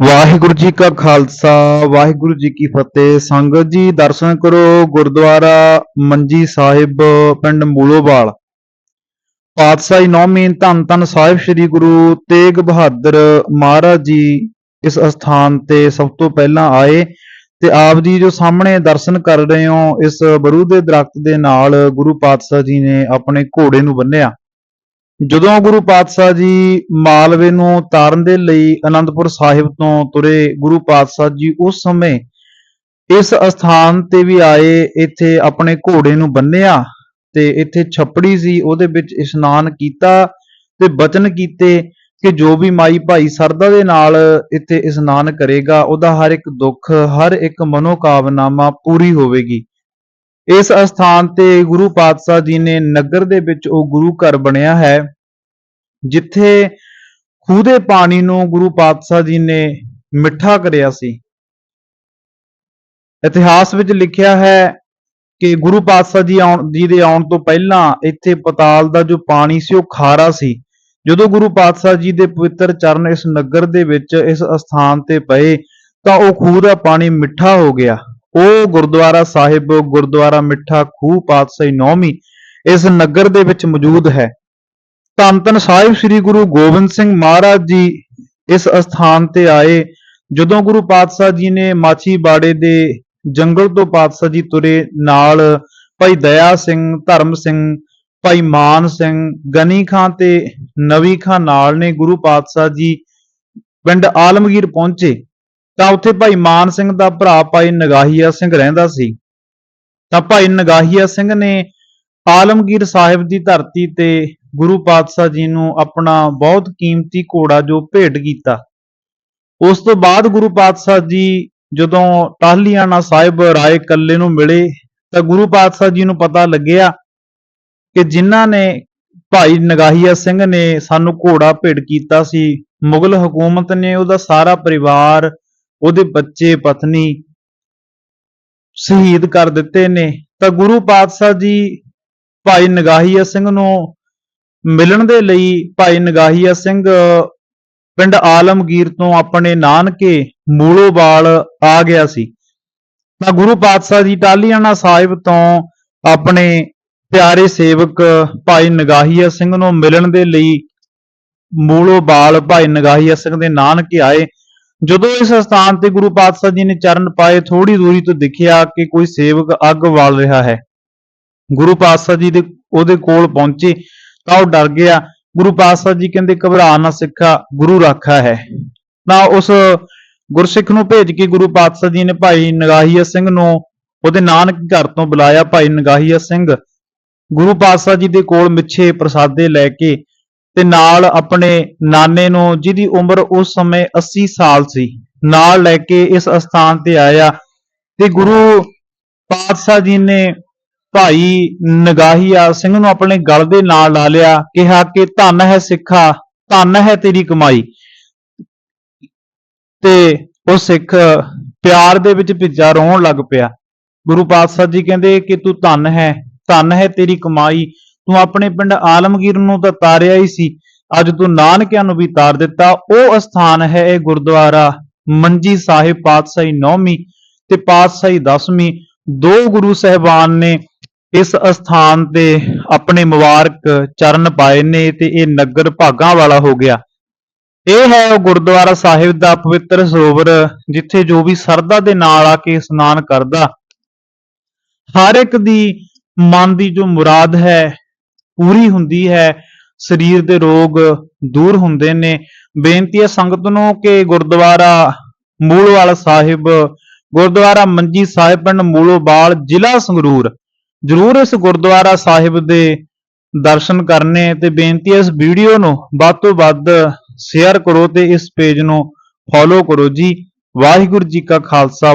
ਵਾਹਿਗੁਰੂ ਜੀ ਕਾ ਖਾਲਸਾ, ਵਾਹਿਗੁਰੂ ਜੀ ਕੀ ਫਤਿਹ। ਸੰਗਤ ਜੀ, ਦਰਸ਼ਨ ਕਰੋ ਗੁਰਦੁਆਰਾ ਮੰਜੀ ਸਾਹਿਬ, ਪਿੰਡ ਮੂਲੋਵਾਲ। ਪਾਤਸ਼ਾਹੀ ਨੌਮੀ ਧੰਨ ਧੰਨ ਸਾਹਿਬ ਸ੍ਰੀ ਗੁਰੂ ਤੇਗ ਬਹਾਦਰ ਮਹਾਰਾਜ ਜੀ ਇਸ ਅਸਥਾਨ ਤੇ ਸਭ ਤੋਂ ਪਹਿਲਾਂ ਆਏ ਤੇ ਆਪ ਜੀ ਜੋ ਸਾਹਮਣੇ ਦਰਸ਼ਨ ਕਰ ਰਹੇ ਹੋ, ਇਸ ਬਰੂ ਦੇ ਦਰਖਤ ਦੇ ਨਾਲ ਗੁਰੂ ਪਾਤਸ਼ਾਹ ਜੀ ਨੇ ਆਪਣੇ ਘੋੜੇ ਨੂੰ ਬੰਨਿਆ ਜਦੋਂ ਗੁਰੂ ਪਾਤਸ਼ਾਹ ਜੀ ਮਾਲਵੇ ਨੂੰ ਤਾਰਨ ਦੇ ਲਈ ਅਨੰਦਪੁਰ ਸਾਹਿਬ ਤੋਂ ਤੁਰੇ, ਗੁਰੂ ਪਾਤਸ਼ਾਹ ਜੀ ਉਸ ਸਮੇਂ ਇਸ ਅਸਥਾਨ ਤੇ ਵੀ ਆਏ, ਇੱਥੇ ਆਪਣੇ ਘੋੜੇ ਨੂੰ ਬੰਨਿਆ ਤੇ ਇੱਥੇ ਛੱਪੜੀ ਸੀ, ਉਹਦੇ ਵਿੱਚ ਇਸ਼ਨਾਨ ਕੀਤਾ ਤੇ ਬਚਨ ਕੀਤੇ ਕਿ ਜੋ ਵੀ ਮਾਈ ਭਾਈ ਸਰਦਾ ਦੇ ਨਾਲ ਇੱਥੇ ਇਸ਼ਨਾਨ ਕਰੇਗਾ, ਉਹਦਾ ਹਰ ਇੱਕ ਦੁੱਖ, ਹਰ ਇੱਕ ਮਨੋਕਾਮਨਾਵਾਂ ਪੂਰੀ ਹੋਵੇਗੀ। ਇਸ ਅਸਥਾਨ ਤੇ ਗੁਰੂ ਪਾਤਸ਼ਾਹ ਜੀ ਨੇ ਨਗਰ ਦੇ ਵਿੱਚ ਉਹ ਗੁਰੂ ਘਰ ਬਣਿਆ ਹੈ, ਜਿੱਥੇ ਖੂਹ ਦੇ ਪਾਣੀ ਨੂੰ ਗੁਰੂ ਪਾਤਸ਼ਾਹ ਜੀ ਨੇ ਮਿੱਠਾ ਕਰਿਆ ਸੀ। ਇਤਿਹਾਸ ਵਿੱਚ ਲਿਖਿਆ ਹੈ ਕਿ ਗੁਰੂ ਪਾਤਸ਼ਾਹ ਜੀ ਆਉਣ, ਜੀ ਦੇ ਆਉਣ ਤੋਂ ਪਹਿਲਾਂ ਇੱਥੇ ਪਤਾਲ ਦਾ ਜੋ ਪਾਣੀ ਸੀ ਉਹ ਖਾਰਾ ਸੀ। ਜਦੋਂ ਗੁਰੂ ਪਾਤਸ਼ਾਹ ਜੀ ਦੇ ਪਵਿੱਤਰ ਚਰਨ ਇਸ ਨਗਰ ਦੇ ਵਿੱਚ ਇਸ ਅਸਥਾਨ ਤੇ ਪਏ ਤਾਂ ਉਹ ਖੂਹ ਦਾ ਪਾਣੀ ਮਿੱਠਾ ਹੋ ਗਿਆ। ਉਹ ਗੁਰਦੁਆਰਾ ਸਾਹਿਬ, ਗੁਰਦੁਆਰਾ ਮਿੱਠਾ ਖੂਹ ਪਾਤਸ਼ਾਹੀ ਨੌਮੀ ਇਸ ਨਗਰ ਦੇ ਵਿੱਚ ਮੌਜੂਦ ਹੈ। ਧੰਨ ਧੰਨ ਸਾਹਿਬ ਸ੍ਰੀ ਗੁਰੂ ਗੋਬਿੰਦ ਸਿੰਘ ਮਹਾਰਾਜ ਜੀ ਇਸ ਅਸਥਾਨ ਤੇ ਆਏ। ਜਦੋਂ ਗੁਰੂ ਪਾਤਸ਼ਾਹ ਜੀ ਨੇ ਮਾਛੀ ਬਾੜੇ ਦੇ ਜੰਗਲ ਤੋਂ ਪਾਤਸ਼ਾਹ ਜੀ ਤੁਰੇ, ਨਾਲ ਭਾਈ ਦਇਆ ਸਿੰਘ, ਧਰਮ ਸਿੰਘ, ਭਾਈ ਮਾਨ ਸਿੰਘ, ਗਨੀ ਖਾਂ ਤੇ ਨਵੀ ਖਾਂ ਨਾਲ ਨੇ ਗੁਰੂ ਪਾਤਸ਼ਾਹ ਜੀ ਪਿੰਡ ਆਲਮਗੀਰ ਪਹੁੰਚੇ। ਤਾਂ ਉੱਥੇ ਭਾਈ ਮਾਨ ਸਿੰਘ ਦਾ ਭਰਾ ਭਾਈ ਨਗਾਹੀਆ ਸਿੰਘ ਰਹਿੰਦਾ ਸੀ। ਤਾਂ ਭਾਈ ਨਗਾਹੀਆ ਸਿੰਘ ਨੇ ਆਲਮਗੀਰ ਸਾਹਿਬ ਦੀ ਧਰਤੀ ਤੇ ਗੁਰੂ ਪਾਤਸ਼ਾਹ ਜੀ ਨੂੰ ਆਪਣਾ ਬਹੁਤ ਕੀਮਤੀ ਘੋੜਾ ਜੋ ਭੇਟ ਕੀਤਾ। ਉਸ ਤੋਂ ਬਾਅਦ ਗੁਰੂ ਪਾਤਸ਼ਾਹ ਜੀ ਜਦੋਂ ਟਾਹਲੀਆਣਾ ਸਾਹਿਬ ਰਾਏ ਕੱਲੇ ਨੂੰ ਮਿਲੇ, ਤਾਂ ਗੁਰੂ ਪਾਤਸ਼ਾਹ ਜੀ ਨੂੰ ਪਤਾ ਲੱਗਿਆ ਕਿ ਜਿਨ੍ਹਾਂ ਨੇ ਭਾਈ ਨਗਾਹੀਆ ਸਿੰਘ ਨੇ ਸਾਨੂੰ ਘੋੜਾ ਭੇਟ ਕੀਤਾ ਸੀ, ਮੁਗਲ ਹਕੂਮਤ ਨੇ ਉਹਦਾ ਸਾਰਾ ਪਰਿਵਾਰ ਉਹਦੇ ਬੱਚੇ, ਪਤਨੀ ਸ਼ਹੀਦ ਕਰ ਦਿੱਤੇ ਨੇ। ਤਾਂ ਗੁਰੂ ਪਾਤਸ਼ਾਹ ਜੀ ਭਾਈ ਨਗਾਹੀਆ ਸਿੰਘ ਨੂੰ ਮਿਲਣ ਦੇ ਲਈ ਭਾਈ ਨਗਾਹੀਆ ਸਿੰਘ ਪਿੰਡ ਆਲਮਗੀਰ ਤੋਂ ਆਪਣੇ ਨਾਨਕੇ ਮੂਲੋਵਾਲ ਆ ਗਿਆ ਸੀ। ਤਾਂ ਗੁਰੂ ਪਾਤਸ਼ਾਹ ਜੀ ਟਾਹਲੀਆਣਾ ਸਾਹਿਬ ਤੋਂ ਆਪਣੇ ਪਿਆਰੇ ਸੇਵਕ ਭਾਈ ਨਗਾਹੀਆ ਸਿੰਘ ਨੂੰ ਮਿਲਣ ਦੇ ਲਈ ਮੂਲੋਵਾਲ ਭਾਈ ਨਗਾਹੀਆ ਸਿੰਘ ਦੇ ਨਾਨਕੇ ਆਏ। ਜਦੋਂ ਇਸ ਸਥਾਨ ਤੇ ਗੁਰੂ ਪਾਤਸ਼ਾਹ ਜੀ ਨੇ ਚਰਨ ਪਾਏ ਥੋੜੀ ਦੂਰੀ ਤੋਂ ਦਿਖਿਆ ਕਿ ਕੋਈ ਸੇਵਕ ਅੱਗ ਬਾਲ ਰਿਹਾ ਹੈ। ਗੁਰੂ ਪਾਤਸ਼ਾਹ ਜੀ ਦੇ ਉਹਦੇ ਕੋਲ ਪਹੁੰਚੇ ਤਾਂ ਉਹ ਡਰ ਗਿਆ। ਗੁਰੂ ਪਾਤਸ਼ਾਹ ਜੀ ਕਹਿੰਦੇ, ਘਬਰਾ ਨਾ ਸਿੱਖਾ, ਗੁਰੂ ਰਾਖਾ ਹੈ। ਤਾਂ ਉਸ ਗੁਰਸਿੱਖ ਨੂੰ ਭੇਜ ਕੇ ਗੁਰੂ ਪਾਤਸ਼ਾਹ ਜੀ ਨੇ ਭਾਈ ਨਗਾਹੀਆ ਸਿੰਘ ਨੂੰ ਉਹਦੇ ਨਾਨਕ ਘਰ ਤੋਂ ਬੁਲਾਇਆ। ਭਾਈ ਨਗਾਹੀਆ ਸਿੰਘ ਗੁਰੂ ਪਾਤਸ਼ਾਹ ਜੀ ਦੇ ਕੋਲ ਮਿੱਛੇ ਪ੍ਰਸਾਦੇ ਲੈ ਕੇ ਤੇ ਨਾਲ ਆਪਣੇ ਨਾਨੇ ਨੂੰ, ਜਿਹਦੀ ਉਮਰ ਉਸ ਸਮੇਂ 80 ਸਾਲ ਸੀ, ਨਾਲ ਲੈ ਕੇ ਇਸ ਅਸਥਾਨ ਤੇ ਆਇਆ ਤੇ ਗੁਰੂ ਪਾਤਸ਼ਾਹ ਜੀ ਨੇ ਭਾਈ ਨਗਾਹੀਆ ਸਿੰਘ ਨੂੰ ਆਪਣੇ ਗਲ ਦੇ ਨਾਲ ਲਾ ਲਿਆ, ਕਿਹਾ ਕਿ ਧਨ ਹੈ ਸਿੱਖਾ, ਧੰਨ ਹੈ ਤੇਰੀ ਕਮਾਈ। ਤੇ ਉਹ ਸਿੱਖ ਪਿਆਰ ਦੇ ਵਿੱਚ ਭਿੱਜਾ ਰੋਣ ਲੱਗ ਪਿਆ। ਗੁਰੂ ਪਾਤਸ਼ਾਹ ਜੀ ਕਹਿੰਦੇ ਕਿ ਤੂੰ ਧੰਨ ਹੈ ਧੰਨ ਹੈ ਤੇਰੀ ਕਮਾਈ ਤੂੰ ਆਪਣੇ ਪਿੰਡ ਆਲਮਗੀਰ ਨੂੰ ਤਾਂ ਤਾਰਿਆ ਹੀ ਸੀ। ਅੱਜ ਤੂੰ ਨਾਨਕਿਆਂ ਨੂੰ ਵੀ ਤਾਰ ਦਿੱਤਾ। ਉਹ ਅਸਥਾਨ ਹੈ ਇਹ ਗੁਰਦੁਆਰਾ। ਮੰਜੀ ਸਾਹਿਬ ਪਾਤਸ਼ਾਹੀ ਨੌਵੀਂ ਤੇ ਪਾਤਸ਼ਾਹੀ ਦਸਵੀਂ। ਦੋ ਗੁਰੂ ਸਹਿਬਾਨ ਨੇ ਇਸ ਅਸਥਾਨ ਤੇ ਆਪਣੇ ਮੁਬਾਰਕ ਚਰਨ ਪਾਏ ਨੇ ਤੇ ਇਹ ਨਗਰ ਭਾਗਾਂ ਵਾਲਾ ਹੋ ਗਿਆ। ਇਹ ਹੈ ਉਹ ਗੁਰਦੁਆਰਾ ਸਾਹਿਬ ਦਾ ਪਵਿੱਤਰ ਸਰੋਵਰ, ਜਿੱਥੇ ਜੋ ਵੀ ਸਰਦਾ ਦੇ ਨਾਲ ਆ ਕੇ ਇਸ਼ਨਾਨ ਕਰਦਾ। ਹਰ ਇੱਕ ਦੀ ਮਨ ਦੀ ਜੋ ਮੁਰਾਦ ਹੈ ਪੂਰੀ ਹੁੰਦੀ ਹੈ, ਸਰੀਰ ਦੇ ਰੋਗ ਦੂਰ ਹੁੰਦੇ ਨੇ। ਬੇਨਤੀ ਹੈ ਸੰਗਤ ਨੂੰ ਕਿ ਗੁਰਦੁਆਰਾ ਮੂਲਵਾਲ ਸਾਹਿਬ, ਗੁਰਦੁਆਰਾ ਮੰਜੀ ਸਾਹਿਬ ਪਿੰਡ ਮੂਲੋਵਾਲ ਜ਼ਿਲ੍ਹਾ ਸੰਗਰੂਰ, ਜਰੂਰ ਇਸ ਗੁਰਦੁਆਰਾ ਸਾਹਿਬ ਦੇ ਦਰਸ਼ਨ ਕਰਨੇ ਤੇ ਬੇਨਤੀ ਹੈ ਇਸ ਵੀਡੀਓ ਨੂੰ ਵੱਧ ਤੋਂ ਵੱਧ ਸ਼ੇਅਰ ਕਰੋ ਤੇ ਇਸ ਪੇਜ ਨੂੰ ਫੋਲੋ ਕਰੋ ਜੀ। ਵਾਹਿਗੁਰੂ ਜੀ ਕਾ ਖਾਲਸਾ